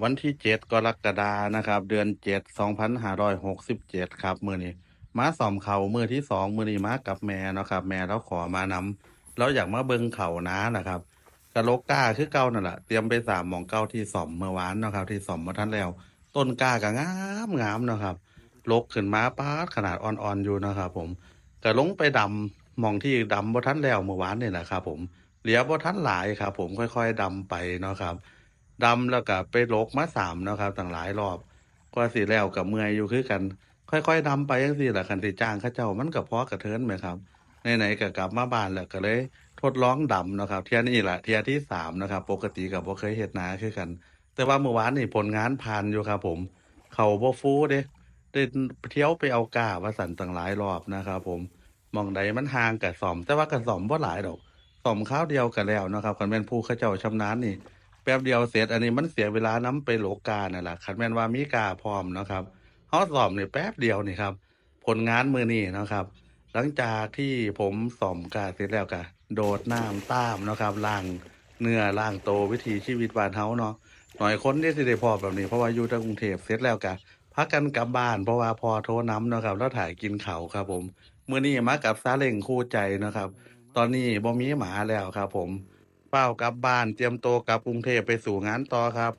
วันที่เจ็ดกรกฎานะครับ เดือนเจ็ดสองพันห้าร้อยหกสิบเจ็ดครับมือนี้มาสอมเขามือที่สองมือนี้มากับแม่เนาะครับ แม่แล้วขอมานำเราอยากมาเบิงเขานะนะครับกะโลกก้าคือเก่านั่นแหละเตรียมไปสามหมองเก้าที่สอมเมื่อวานเนาะครับ ที่สอมมาท่านแล้ว ต้นก้าก็งามงามเนาะครับลกขึ้นมาป้าขนาดอ่อนๆอยู่นะครับผมก็ลงไปดำหมองที่ดำบ่ทันแล้วเมื่อวานนี่แหละครับ ผมเหลือบ่ทันหลายครับ ผมค่อย ๆดำไปเนาะครับ ดำแล้วก็ไปลกมาสามนะครับต่างหลายรอบกว่าสิแล้วกับเมื่อยอยู่คือกัน ค่อยๆดำไปจังซี่แหละคันสิจ้างเขาเจ้ามันก็พอกระเทินไหมครับไหนๆก็กลับมาบ้านแล้วก็เลยทดลองดำนะครับ เทียนี้แหละเทียที่สามนะครับ ปกติก็บ่เคยเฮ็ดนาคือกัน แต่ว่าเมื่อวานนี่ผลงานผ่านอยู่ครับผม เขาบ่ฟูเด้ได้เที่ยวไปเอากาว่าสันต่างหลายรอบนะครับผมมองใดมันห่างกับซ่อม แต่ว่าก็ซ่อมบ่หลายดอกซ่อมคราวเดียวก็แล้วนะครับคันแม่นผู้เขาเจ้าชำนาญนี่ แป๊บเดียวเสร็จอันนี้มันเสียเวลาน้ำไปโหลกานั่นแหละคันแม่นว่ามีกาพร้อมเนาะครับเฮาสอบนี่แป๊บเดียวนี่ครับ ผลงานมือนี้เนาะครับ หลังจากที่ผมสอมกาเสร็จแล้วก็โดดน้ำตามเนาะครับล้างเนื้อล้างโตววิถีชีวิตบ้านเฮาเนาะหน่อยคนที่สิได้พอแบบนี้เพราะว่าอยู่ทางกรุงเทพเสร็จแล้วก็พักกันกลับบ้านเพราะว่าพอโทรน้ำเนาะครับ แล้วถ่ายกินเขาครับ ผมมื้อนี้มากับซาเล้งคู่ใจนะครับ ตอนนี้บ่มีหมาแล้วครับ ผม เฝ้ากลับบ้าน เตรียมตัวกลับกรุงเทพไปสู่งานต่อครับ